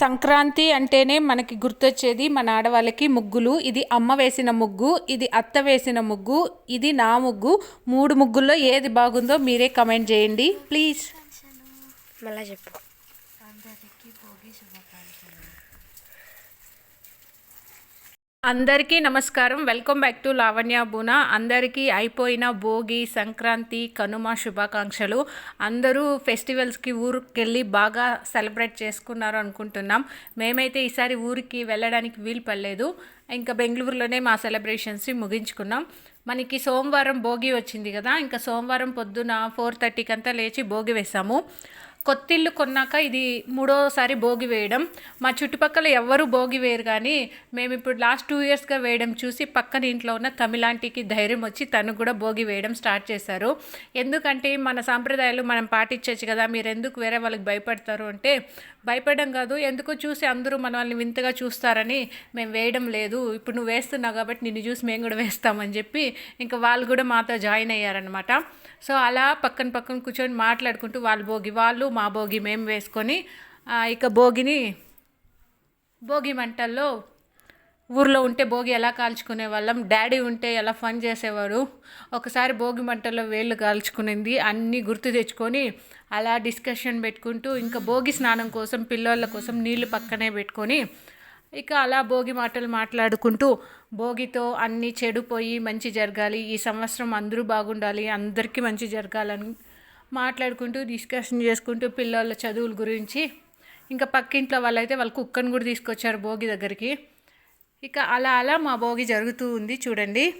సంక్రాంతి అంటేనే మనకి గుర్తొచ్చేది మన ఆడవాళ్ళకి ముగ్గులు. ఇది అమ్మ వేసిన ముగ్గు ఇది అత్త వేసిన ముగ్గు ఇది నా ముగ్గు. మూడు ముగ్గుల్లో ఏది బాగుందో మీరే కమెంట్ చేయండి. ప్లీజ్. మళ్ళా చెప్పు. అందరికీ అందరికీ నమస్కారం. వెల్కమ్ బ్యాక్ టు లావణ్య బూనా. అందరికీ అయిపోయిన భోగి సంక్రాంతి కనుమ శుభాకాంక్షలు. అందరూ ఫెస్టివల్స్కి ఊరికెళ్ళి బాగా సెలబ్రేట్ చేసుకున్నారు అనుకుంటున్నాం. మేమైతే ఈసారి ఊరికి వెళ్ళడానికి వీలు పడలేదు. ఇంకా బెంగళూరులోనే మా సెలబ్రేషన్స్ ముగించుకున్నాం. మనకి సోమవారం భోగి వచ్చింది కదా ఇంకా సోమవారం పొద్దున ఫోర్ థర్టీకి అంతా లేచి భోగి వేసాము. కొత్తిల్లు కొన్నాక ఇది మూడోసారి భోగి వేయడం. మా చుట్టుపక్కల ఎవ్వరూ భోగి వేయరు కానీ మేము ఇప్పుడు లాస్ట్ టూ ఇయర్స్గా వేయడం చూసి పక్కన ఇంట్లో ఉన్న తమిళాంటికి ధైర్యం వచ్చి తను కూడా భోగి వేయడం స్టార్ట్ చేశారు. ఎందుకంటే మన సాంప్రదాయాలు మనం పాటించవచ్చు కదా మీరు ఎందుకు వేరే వాళ్ళకి భయపడతారు అంటే భయపడడం కాదు. ఎందుకో చూసి అందరూ మనల్ని వింతగా చూస్తారని మేము వేయడం లేదు. ఇప్పుడు నువ్వు వేస్తున్నావు కాబట్టి నిన్ను చూసి మేము కూడా వేస్తామని చెప్పి ఇంకా వాళ్ళు కూడా మాతో జాయిన్ అయ్యారనమాట సో అలా పక్కన పక్కన కూర్చొని మాట్లాడుకుంటూ వాళ్ళ భోగి వాళ్ళు మా భోగి మేము వేసుకొని ఇక భోగిని భోగి మంటల్లో ఊర్లో ఉంటే భోగి ఎలా కాల్చుకునే వాళ్ళం డాడీ ఉంటే ఎలా ఫన్ చేసేవారు ఒకసారి భోగి మంటల్లో వేళ్ళు కాల్చుకునింది అన్నీ గుర్తు తెచ్చుకొని అలా డిస్కషన్ పెట్టుకుంటూ ఇంకా భోగి స్నానం కోసం పిల్లోళ్ళ కోసం నీళ్ళు పక్కనే పెట్టుకొని ఇక అలా భోగి మాటలు మాట్లాడుకుంటూ భోగితో అన్నీ చెడిపోయి మంచి జరగాలి. ఈ సంవత్సరం అందరూ బాగుండాలి. అందరికీ మంచి జరగాలని మాట్లాడుకుంటూ డిస్కషన్ చేసుకుంటూ పిల్లల చదువుల గురించి. ఇంకా పక్కింట్లో వాళ్ళైతే వాళ్ళ కుక్కను కూడా తీసుకొచ్చారు భోగి దగ్గరికి. ఇక అలా అలా మా భోగి జరుగుతూ ఉంది చూడండి.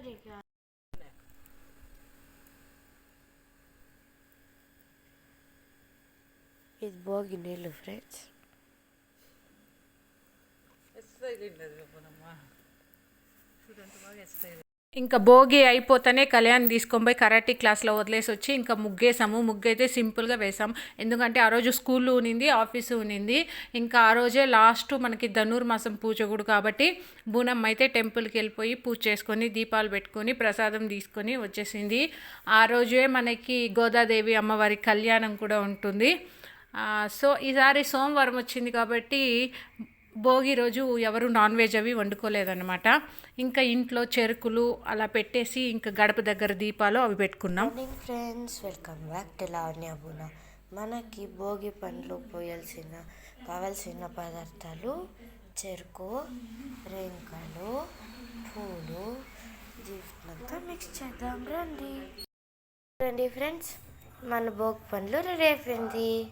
pathetic. Guy. It's bugging hello friends. It's silent. Uh, Shouldn't bug it's silent. ఇంకా భోగి అయిపోతేనే కళ్యాణ్ తీసుకొని పోయి కరాటీ క్లాస్లో వదిలేసి వచ్చి ఇంకా ముగ్గేసాము. ముగ్గు అయితే సింపుల్గా వేసాం ఎందుకంటే ఆ రోజు స్కూల్ ఉనింది ఆఫీసు ఉనింది. ఇంకా ఆ రోజే లాస్ట్ మనకి ధనుర్మాసం పూజ కూడా కాబట్టి బూనమ్మ అయితే టెంపుల్కి వెళ్ళిపోయి పూజ చేసుకొని దీపాలు పెట్టుకొని ప్రసాదం తీసుకొని వచ్చేసింది. ఆ రోజే మనకి గోదాదేవి అమ్మవారి కళ్యాణం కూడా ఉంటుంది. సో ఈసారి సోమవారం వచ్చింది కాబట్టి భోగి రోజు ఎవరు నాన్ వెజ్ అవి వండుకోలేదన్నమాట. ఇంకా ఇంట్లో చెరుకులు అలా పెట్టేసి ఇంకా గడప దగ్గర దీపాలు అవి పెట్టుకున్నాం. Friends welcome back to Lavanya మనకి భోగి పండ్లు పోయాల్సిన కావాల్సిన పదార్థాలు చెరుకు రేంకలు పూలు జీవితంతా మిక్స్ చేద్దాం. రండి. రండి ఫ్రెండ్స్ మన భోగి పండ్లు రెడీ అయిపోయింది.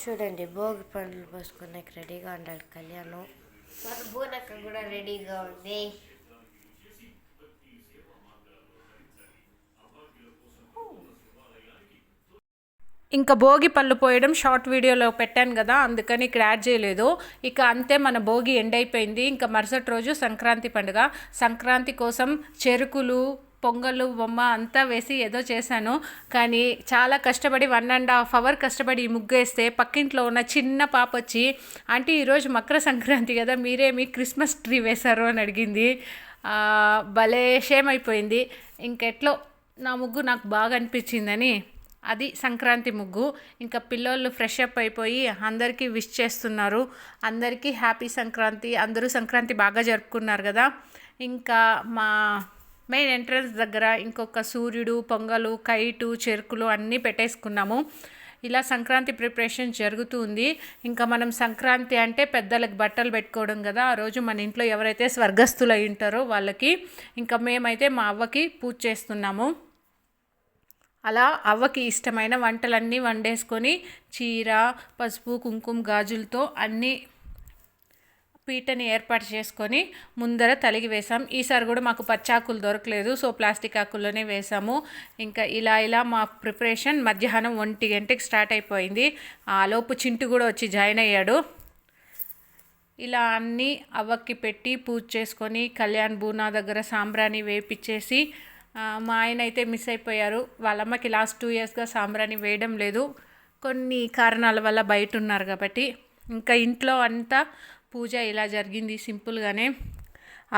చూడండి భోగి పండ్లు పోసుకునే రెడీగా ఉండాలి కళ్యాణం. బూనక్క కూడా రెడీగా ఉంది. ఇంకా భోగి పళ్ళు పోయడం షార్ట్ వీడియోలో పెట్టాను కదా అందుకని ఇక్కడ యాడ్ చేయలేదు. ఇక అంతే మన భోగి ఎండ్ అయిపోయింది. ఇంకా మరుసటి రోజు సంక్రాంతి పండుగ. సంక్రాంతి కోసం చెరుకులు పొంగలు బొమ్మ అంతా వేసి ఏదో చేశాను. కానీ చాలా కష్టపడి వన్ అండ్ హాఫ్ అవర్ కష్టపడి ఈ ముగ్గు వేస్తే పక్కింట్లో ఉన్న చిన్న పాప వచ్చి ఆంటీ ఈరోజు మకర సంక్రాంతి కదా మీరేమి క్రిస్మస్ ట్రీ వేశారు అని అడిగింది. భలే షేమ్ అయిపోయింది. ఇంకెట్లో నా ముగ్గు నాకు బాగా అనిపించిందని. అది సంక్రాంతి ముగ్గు. ఇంకా పిల్లోళ్ళు ఫ్రెష్ అప్ అయిపోయి అందరికీ విష్ చేస్తున్నారు. అందరికీ హ్యాపీ సంక్రాంతి అందరూ సంక్రాంతి బాగా జరుపుకున్నారు కదా. ఇంకా మా మెయిన్ ఎంట్రన్స్ దగ్గర ఇంకొక సూర్యుడు పొంగలు కైటు చెరుకులు అన్నీ పెట్టేసుకున్నాము. ఇలా సంక్రాంతి ప్రిపరేషన్ జరుగుతూ ఉంది ఇంకా మనం సంక్రాంతి అంటే పెద్దలకు బట్టలు పెట్టుకోవడం కదా. ఆ రోజు మన ఇంట్లో ఎవరైతే స్వర్గస్థులు అయి ఉంటారో వాళ్ళకి ఇంకా మేమైతే మా అవ్వకి పూజ చేస్తున్నాము. అలా అవ్వకి ఇష్టమైన వంటలన్నీ వండేసుకొని చీర పసుపు కుంకుమ గాజులతో అన్నీ పీటని ఏర్పాటు చేసుకొని ముందర తలిగి వేసాం ఈసారి కూడా మాకు పచ్చాకులు దొరకలేదు సో ప్లాస్టిక్ ఆకుల్లోనే వేసాము ఇంకా ఇలా ఇలా మా ప్రిపరేషన్ మధ్యాహ్నం ఒంటి గంటకి స్టార్ట్ అయిపోయింది. ఆ లోపు చింటు కూడా వచ్చి జాయిన్ అయ్యాడు. ఇలా అన్నీ అవ్వకి పెట్టి పూజ చేసుకొని కళ్యాణ్ బూనా దగ్గర సాంబ్రాణి వేపిచ్చేసి మా ఆయన అయితే మిస్ అయిపోయారు. వాళ్ళ అమ్మకి లాస్ట్ టూ ఇయర్స్గా సాంబ్రాణి వేయడం లేదు. కొన్ని కారణాల వల్ల బయట ఉన్నారు కాబట్టి. ఇంకా ఇంట్లో అంతా పూజ ఇలా జరిగింది సింపుల్గానే.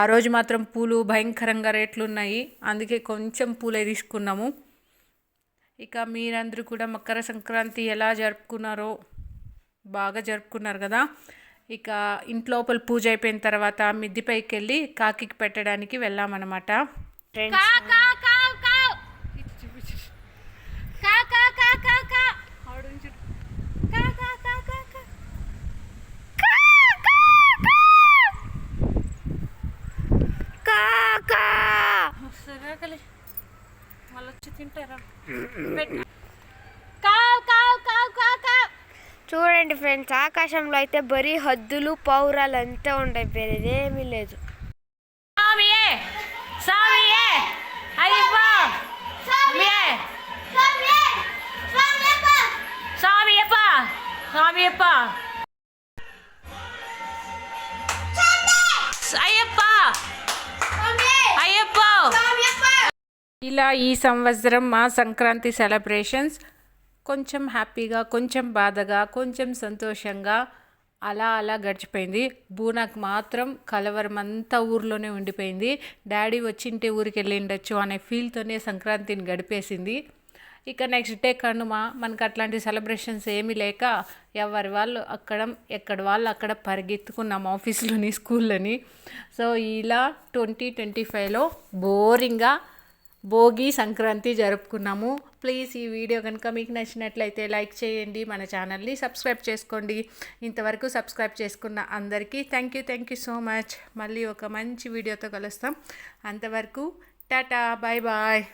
ఆ రోజు మాత్రం పూలు భయంకరంగా రేట్లు ఉన్నాయి అందుకే కొంచెం పూలే తీసుకున్నాము. ఇక మీరందరూ కూడా మకర సంక్రాంతి ఎలా జరుపుకున్నారో బాగా జరుపుకున్నారు కదా. ఇక ఇంట్లోపల పూజ అయిపోయిన తర్వాత మిద్దిపైకి వెళ్ళి కాకికి పెట్టడానికి వెళ్ళామన్నమాట. ఫ్రెండ్స్ మళ్ళీ వచ్చి తింటారా? చూడండి ఫ్రెండ్స్ ఆకాశంలో అయితే బరీ హద్దులు పౌరాలు అంతా ఉంటాయి వేరేదేమీ లేదు. స్వామియే స్వామియే ఇలా ఈ సంవత్సరం మా సంక్రాంతి సెలబ్రేషన్స్ కొంచెం హ్యాపీగా కొంచెం బాధగా కొంచెం సంతోషంగా అలా అలా గడిచిపోయింది. బూనాకు మాత్రం కలవరం అంతా ఊర్లోనే ఉండిపోయింది. డాడీ వచ్చింటే ఊరికి వెళ్ళిండొచ్చు అనే ఫీల్తోనే సంక్రాంతిని గడిపేసింది. ఇక నెక్స్ట్ డే కనుమ మనకు అట్లాంటి సెలబ్రేషన్స్ ఏమీ లేక ఎవరి వాళ్ళు అక్కడ ఎక్కడ వాళ్ళు అక్కడ పరిగెత్తుకున్నాం ఆఫీస్లోని స్కూల్లోని సో ఇలా ట్వంటీ ట్వంటీ ఫైవ్లో బోరింగ్గా భోగి సంక్రాంతి జరుపుకున్నాము. ప్లీజ్ ఈ వీడియో కనుక మీకు నచ్చినట్లయితే లైక్ చేయండి మన ఛానల్ని సబ్స్క్రైబ్ చేసుకోండి. ఇంతవరకు సబ్స్క్రైబ్ చేసుకున్న అందరికీ thank you thank you so much మళ్ళీ ఒక మంచి వీడియోతో కలుస్తాం. అంతవరకు టాటా బాయ్ బాయ్